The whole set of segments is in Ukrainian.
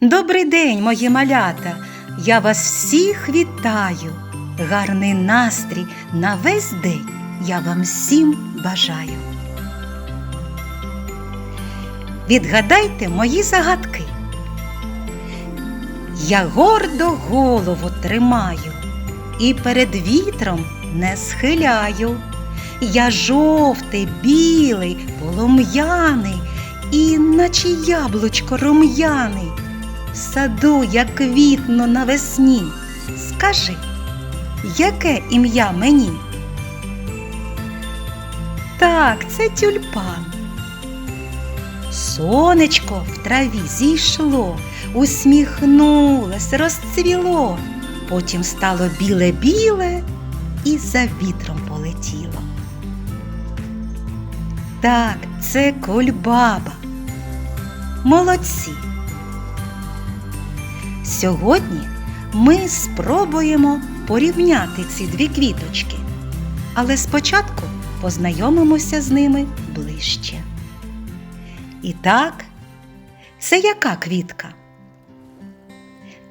Добрий день, мої малята! Я вас всіх вітаю. Гарний настрій на весь день я вам всім бажаю. Відгадайте мої загадки. Я гордо голову тримаю і перед вітром не схиляю. Я жовтий, білий, полум'яний, і наче яблучко рум'яний. В саду я квітну навесні. Скажи, яке ім'я мені? Так, це тюльпан. Сонечко в траві зійшло, усміхнулось, розцвіло, потім стало біле-біле і за вітром полетіло. Так, це кульбаба. Молодці. Сьогодні ми спробуємо порівняти ці дві квіточки, але спочатку познайомимося з ними ближче. І так, це яка квітка?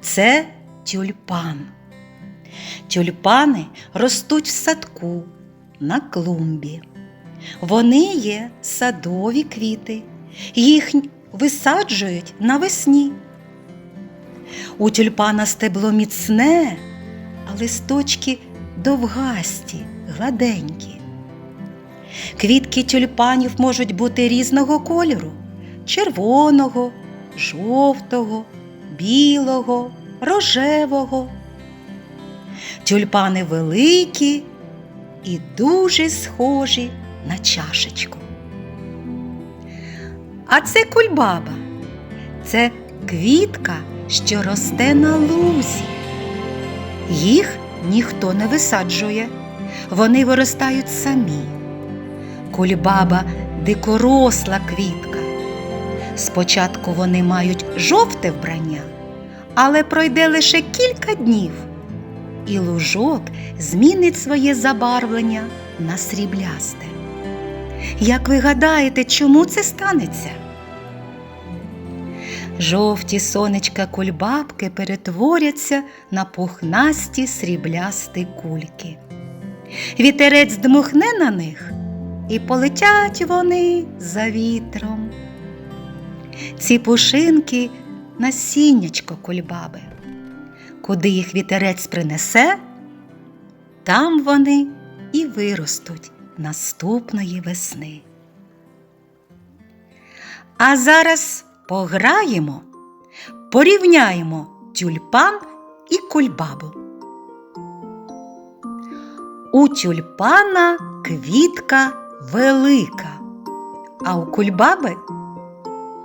Це тюльпан. Тюльпани ростуть в садку на клумбі. Вони є садові квіти, їх висаджують навесні. У тюльпана стебло міцне, а листочки довгасті, гладенькі. Квітки тюльпанів можуть бути різного кольору червоного, жовтого, білого, рожевого. Тюльпани великі і дуже схожі на чашечку. А це кульбаба. Це квітка, що росте на лузі. Їх ніхто не висаджує, вони виростають самі. Кульбаба дикоросла квітка. Спочатку вони мають жовте вбрання, але пройде лише кілька днів, і лужок змінить своє забарвлення на сріблясте. Як ви гадаєте, чому це станеться? Жовті сонечка кульбабки перетворяться на пухнасті сріблясті кульки. Вітерець дмухне на них, і полетять вони за вітром. Ці пушинки насіннячко кульбаби. Куди їх вітерець принесе, там вони і виростуть наступної весни. А зараз пограємо, порівняємо тюльпан і кульбабу. У тюльпана квітка велика, а у кульбаби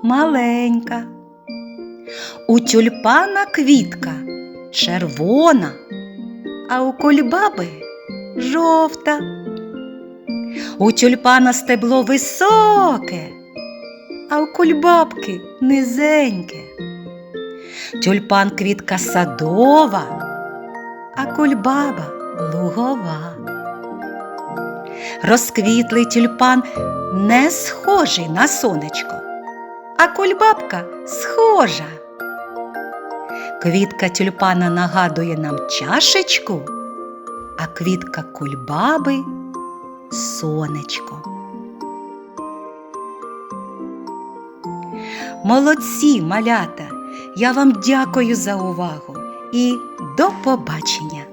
маленька. У тюльпана квітка червона, а у кульбаби жовта. У тюльпана стебло високе, а у кульбабки низеньке. Тюльпан квітка садова, а кульбаба лугова. Розквітлий тюльпан не схожий на сонечко, а кульбабка схожа. Квітка тюльпана нагадує нам чашечку, а квітка кульбаби сонечко. Молодці, малята! Я вам дякую за увагу і до побачення!